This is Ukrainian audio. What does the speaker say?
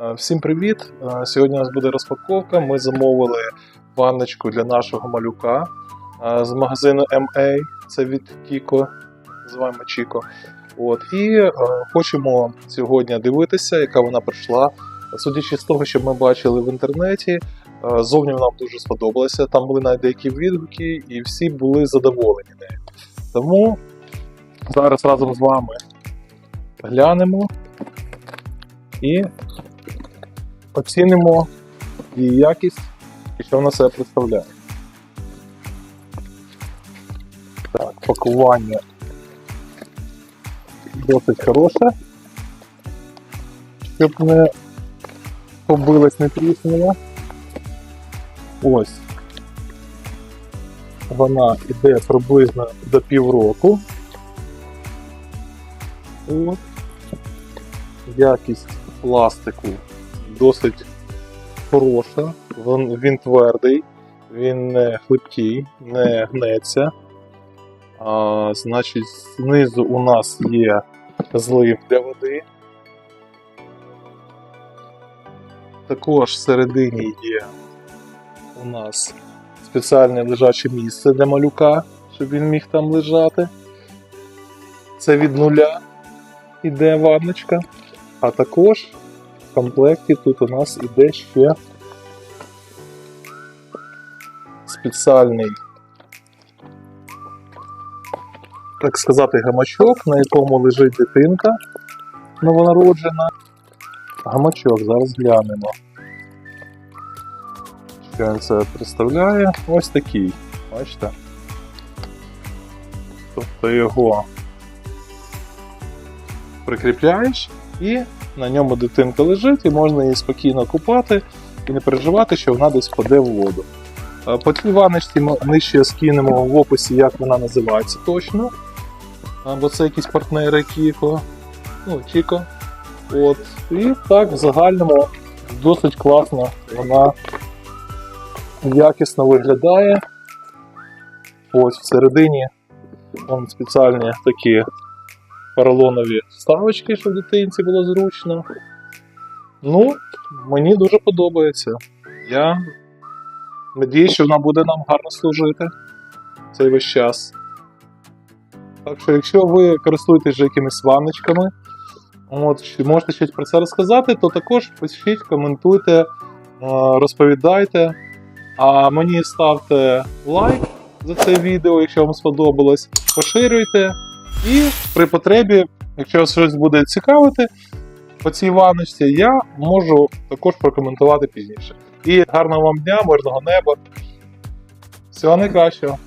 Е, Всім привіт! Е, Сьогодні у нас буде розпаковка. Ми замовили ванночку для нашого малюка е, з магазину MA. Це від Кіко, називаємо Чіко. От, і хочемо сьогодні дивитися, яка вона прийшла. Судячи з того, що ми бачили в інтернеті, зовні нам дуже сподобалося. Там були навіть деякі відгуки, і всі були задоволені нею. Тому зараз разом з вами глянемо і оцінимо її якість і що вона себе представляє. Так, пакування досить хороше. Щоб не побилась, не тріснула. Ось. Вона йде приблизно до півроку. От. Якість пластику досить хороша. Він, твердий, він не хлипкий, не гнеться. А, значить, знизу у нас є злив для води. Також всередині є у нас спеціальне лежаче місце для малюка, щоб він міг там лежати. Це від нуля іде ванночка. А також комплекті тут у нас іде ще спеціальний, так сказати, гамачок, на якому лежить дитинка новонароджена. Гамачок, зараз глянемо. Що він це представляє? Ось такий. Бачите? Тобто його прикріпляєш і на ньому дитинка лежить, і можна її спокійно купати і не переживати, що вона десь впаде в воду. Е, По цій ванночці ми нижче скинемо в описі, як вона називається точно. А, Бо це якісь партнери Кіко. Ну, Кіко. От. І так, в загальному досить класно вона якісно виглядає. Ось всередині вон спеціальні такі поролонові вставочки, щоб дитинці було зручно. Ну, мені дуже подобається. Я надіюсь, що вона буде нам гарно служити цей весь час. Так що, якщо ви користуєтесь вже якимись ванночками, от, можете щось про це розказати, то також пишіть, коментуйте, е, розповідайте. А мені ставте лайк за це відео, якщо вам сподобалось, поширюйте. І при потребі, якщо вас щось буде цікавити по цій ваночці, я можу також прокоментувати пізніше. І гарного вам дня, мирного неба. Всього найкращого!